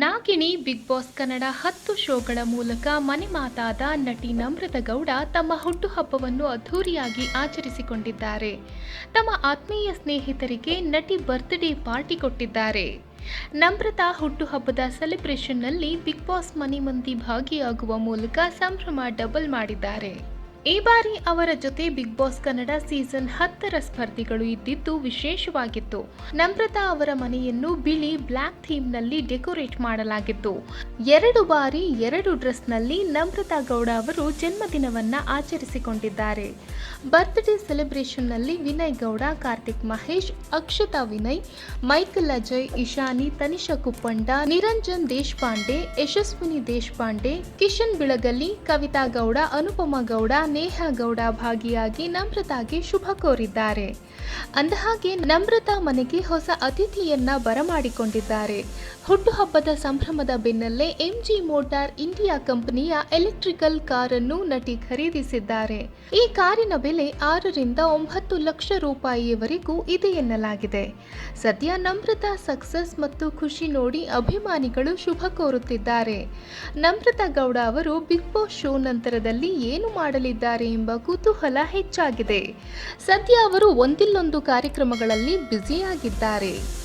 Nagini big boss Kannada ಹತ್ತು ಶೋಗಳ ಮೂಲಕ ಮನೆ ಮಾತಾದ ನಟಿ ನಮ್ರತ ಗೌಡ ತಮ್ಮ ಹುಟ್ಟುಹಬ್ಬವನ್ನು ಅದ್ಧೂರಿಯಾಗಿ ಆಚರಿಸಿಕೊಂಡಿದ್ದಾರೆ. ತಮ್ಮ ಆತ್ಮೀಯ ಸ್ನೇಹಿತರಿಗೆ ನಟಿ ಬರ್ತ್ಡೇ ಪಾರ್ಟಿ ಕೊಟ್ಟಿದ್ದಾರೆ. ನಮ್ರತಾ ಹುಟ್ಟುಹಬ್ಬದ ಸೆಲೆಬ್ರೇಷನ್ನಲ್ಲಿ ಬಿಗ್ ಬಾಸ್ ಮನೆ ಮಂದಿ ಭಾಗಿಯಾಗುವ ಮೂಲಕ ಸಂಭ್ರಮ ಡಬಲ್ ಮಾಡಿದ್ದಾರೆ. ಈ ಬಾರಿ ಅವರ ಜೊತೆ ಬಿಗ್ ಬಾಸ್ ಕನ್ನಡ ಸೀಸನ್ ಹತ್ತರ ಸ್ಪರ್ಧಿಗಳು ಇದ್ದಿದ್ದು ವಿಶೇಷವಾಗಿತ್ತು. ನಮ್ರತಾ ಅವರ ಮನೆಯನ್ನು ಬಿಳಿ ಬ್ಲ್ಯಾಕ್ ಥೀಮ್ನಲ್ಲಿ ಡೆಕೋರೇಟ್ ಮಾಡಲಾಗಿತ್ತು. ಎರಡು ಬಾರಿ ಎರಡು ಡ್ರೆಸ್ನಲ್ಲಿ ನಮ್ರತಾ ಗೌಡ ಅವರು ಜನ್ಮದಿನವನ್ನ ಆಚರಿಸಿಕೊಂಡಿದ್ದಾರೆ. ಬರ್ತ್ಡೇ ಸೆಲೆಬ್ರೇಷನ್ನಲ್ಲಿ ವಿನಯ್ ಗೌಡ, ಕಾರ್ತಿಕ್ ಮಹೇಶ್, ಅಕ್ಷತಾ ವಿನಯ್, ಮೈಕಲ್ ಅಜಯ್, ಇಶಾನಿ, ತನಿಷಾ ಕುಪ್ಪಂಡ, ನಿರಂಜನ್ ದೇಶಪಾಂಡೆ, ಯಶಸ್ವಿನಿ ದೇಶಪಾಂಡೆ, ಕಿಶನ್ ಬಿಳಗಲ್ಲಿ, ಕವಿತಾ ಗೌಡ, ಅನುಪಮ ಗೌಡ ನೇಹಾ ಗೌಡ ಭಾಗಿಯಾಗಿ ನಮ್ರತಾಗೆ ಶುಭ ಕೋರಿದ್ದಾರೆ. ಅಂದಹಾಗೆ, ನಮ್ರತಾ ಮನೆಗೆ ಹೊಸ ಅತಿಥಿಯನ್ನ ಬರಮಾಡಿಕೊಂಡಿದ್ದಾರೆ. ಹುಟ್ಟುಹಬ್ಬದ ಸಂಭ್ರಮದ ಬೆನ್ನಲ್ಲೇ ಎಂಜಿ ಮೋಟಾರ್ ಇಂಡಿಯಾ ಕಂಪನಿಯ ಎಲೆಕ್ಟ್ರಿಕಲ್ ಕಾರನ್ನು ನಟಿ ಖರೀದಿಸಿದ್ದಾರೆ. ಈ ಕಾರಿನ ಬೆಲೆ ಆರರಿಂದ ಒಂಬತ್ತು ಲಕ್ಷ ರೂಪಾಯಿಯವರೆಗೂ ಇದೆ ಎನ್ನಲಾಗಿದೆ. ಸದ್ಯ ನಮ್ರತಾ ಸಕ್ಸಸ್ ಮತ್ತು ಖುಷಿ ನೋಡಿ ಅಭಿಮಾನಿಗಳು ಶುಭ ಕೋರುತ್ತಿದ್ದಾರೆ. ನಮ್ರತಾ ಗೌಡ ಅವರು ಬಿಗ್ ಬಾಸ್ ಶೋ ನಂತರದಲ್ಲಿ ಏನು ಮಾಡಲಿದ್ದಾರೆ? ಎಂಬ ಕುತೂಹಲ ಹೆಚ್ಚಾಗಿದೆ. ಸದ್ಯ ಅವರು ಒಂದಿಲ್ಲೊಂದು ಕಾರ್ಯಕ್ರಮಗಳಲ್ಲಿ ಬ್ಯುಸಿಯಾಗಿದ್ದಾರೆ.